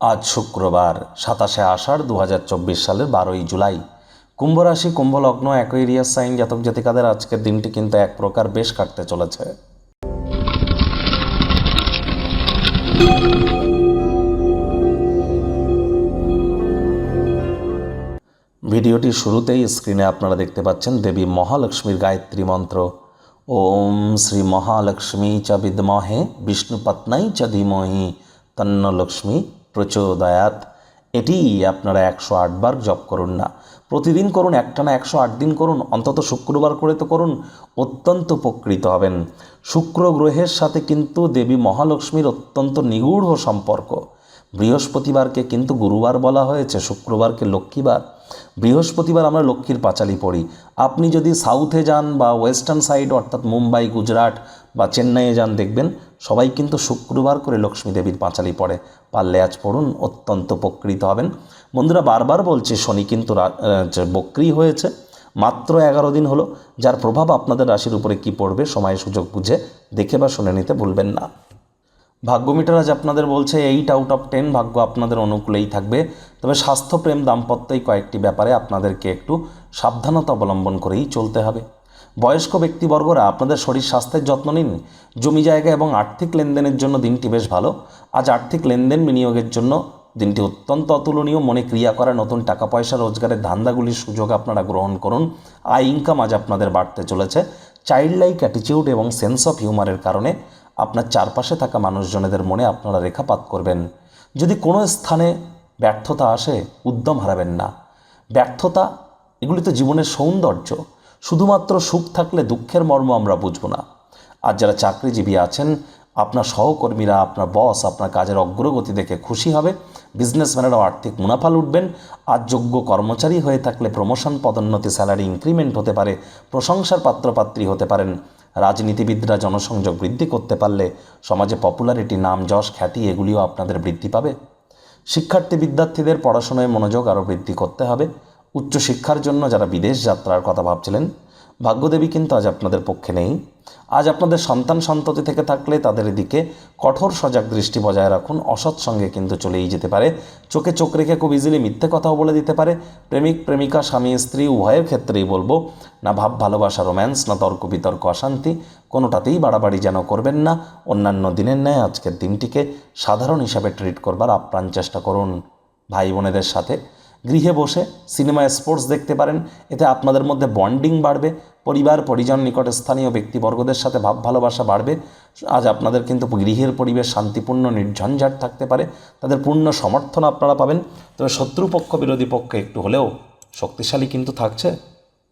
আজ শুক্রবার, সাতাশে আষাঢ় দু হাজার চব্বিশ সালের বারোই জুলাই। কুম্ভ রাশি কুম্ভ লগ্ন অ্যাকোয়েরিয়াস সাইন জাতক জাতিকাদের আজকের দিনটি কিন্তু এক প্রকার বেশ কাটতে চলেছে। ভিডিওটির শুরুতেই স্ক্রিনে আপনারা দেখতে পাচ্ছেন দেবী মহালক্ষ্মীর গায়ত্রী মন্ত্র। ওম শ্রী মহালক্ষ্মী চ বিদ্মহে বিষ্ণুপত্নাই চ ধীমহি, তন্ন লক্ষ্মী প্রচোদয়াত। এটি আপনারা একশো আটবার জপ করুন না। প্রতিদিন করুন, একটানা একশো আট দিন করুন, অন্তত শুক্রবার করে তো করুন, অত্যন্ত উপকৃত হবেন। শুক্র গ্রহের সাথে কিন্তু দেবী মহালক্ষ্মীর অত্যন্ত নিগূঢ় সম্পর্ক। বৃহস্পতিবারকে কিন্তু গুরুবার বলা হয়েছে, শুক্রবারকে লক্ষ্মীবার। বৃহস্পতিবার আমরা লক্ষ্মীর পাঁচালি পড়ি। আপনি যদি সাউথে যান বা ওয়েস্টার্ন সাইড, অর্থাৎ মুম্বাই, গুজরাট বা চেন্নাইয়ে যান, দেখবেন সবাই কিন্তু শুক্রবার করে লক্ষ্মী দেবীর পাঁচালি পড়ে। পারলে আজ পড়ুন, অত্যন্ত উপকৃত হবেন। বন্ধুরা, বারবার বলছে, শনি কিন্তু বক্রি হয়েছে। মাত্র এগারো দিন হলো, যার প্রভাব আপনাদের রাশির উপরে কি পড়বে, সময়, সুযোগ বুঝে দেখে বা শুনে নিতে ভুলবেন না। ভাগ্য মিটার আজ আপনাদের বলছে এইট আউট অফ টেন ভাগ্য আপনাদের অনুকূলেই থাকবে। তবে স্বাস্থ্যপ্রেম দাম্পত্যই কয়েকটি ব্যাপারে আপনাদেরকে একটু সাবধানতা অবলম্বন করেই চলতে হবে। বয়স্ক ব্যক্তিবর্গরা আপনাদের শরীর স্বাস্থ্যের যত্ন নিন। জমি জায়গা এবং আর্থিক লেনদেনের জন্য দিনটি বেশ ভালো। আজ আর্থিক লেনদেন বিনিয়োগের জন্য দিনটি অত্যন্ত অতুলনীয়। মনে ক্রিয়া করা নতুন টাকা পয়সা রোজগারের ধান্দাগুলির সুযোগ আপনারা গ্রহণ করুন। আয় ইনকাম আজ আপনাদের বাড়তে চলেছে। চাইল্ড লাইক অ্যাটিচিউড এবং সেন্স অফ হিউমারের কারণে আপনার চারপাশে থাকা মানুষজনেদের মনে আপনারা রেখাপাত করবেন। যদি কোনো স্থানে ব্যর্থতা আসে, উদ্যম হারাবেন না। ব্যর্থতা, এগুলি তো জীবনের সৌন্দর্য। শুধুমাত্র সুখ থাকলে দুঃখের মর্ম আমরা বুঝব না। আর যারা চাকরিজীবী আছেন, আপনার সহকর্মীরা, আপনার বস, আপনার কাজের অগ্রগতি দেখে খুশি হবে, বিজনেসম্যানেরাও আর্থিক মুনাফা লুটবেন। আর যোগ্য কর্মচারী হয়ে থাকলে প্রমোশন পদোন্নতি, স্যালারি ইনক্রিমেন্ট হতে পারে, প্রশংসার পাত্রপাত্রী হতে পারেন। রাজনীতিবিদরা জনসংযোগ বৃদ্ধি করতে পারলে সমাজে পপুলারিটি, নাম যশ, খ্যাতি, এগুলিও আপনাদের বৃদ্ধি পাবে। শিক্ষার্থী বিদ্যার্থীদের পড়াশোনায় মনোযোগ আরও বৃদ্ধি করতে হবে। উচ্চশিক্ষার জন্য যারা বিদেশ যাত্রার কথা ভাবছিলেন ভাগ্যদেবী কিন্তু আজ আপনাদের পক্ষে নেই। আজ আপনাদের সন্তান সন্ততি থেকে থাকলে তাদের দিকে কঠোর সজাগ দৃষ্টি বজায় রাখুন। অসৎ সঙ্গে কিন্তু চলেই যেতে পারে। চোখে চোখ রেখে খুব ইজিলি মিথ্যে কথাও বলে দিতে পারে। প্রেমিক, প্রেমিকা, স্বামী, স্ত্রী, উভয়ের ক্ষেত্রেই বলব, না ভাব, ভালোবাসা রোম্যান্স না তর্ক, বিতর্ক, অশান্তি, কোনোটাতেই বাড়াবাড়ি যেন করবেন না। অন্যান্য দিনের ন্যায় আজকের দিনটিকে সাধারণ হিসাবে ট্রিট করবার আপ্রাণ চেষ্টা করুন। ভাই বোনেদের সাথে গৃহে বসে সিনেমা স্পোর্টস দেখতে পারেন। এতে আপনাদের মধ্যে বন্ডিং বাড়বে, পরিবার, পরিজন, নিকট স্থানীয় ব্যক্তিবর্গদের সাথে ভাব ভালোবাসা বাড়বে। আজ আপনাদের কিন্তু গৃহের পরিবেশ শান্তিপূর্ণ, নির্ঝঞ্ঝাট থাকতে পারে। তাদের পূর্ণ সমর্থন আপনারা পাবেন। তবে শত্রুপক্ষ, বিরোধী পক্ষে একটু হলেও শক্তিশালী কিন্তু থাকছে।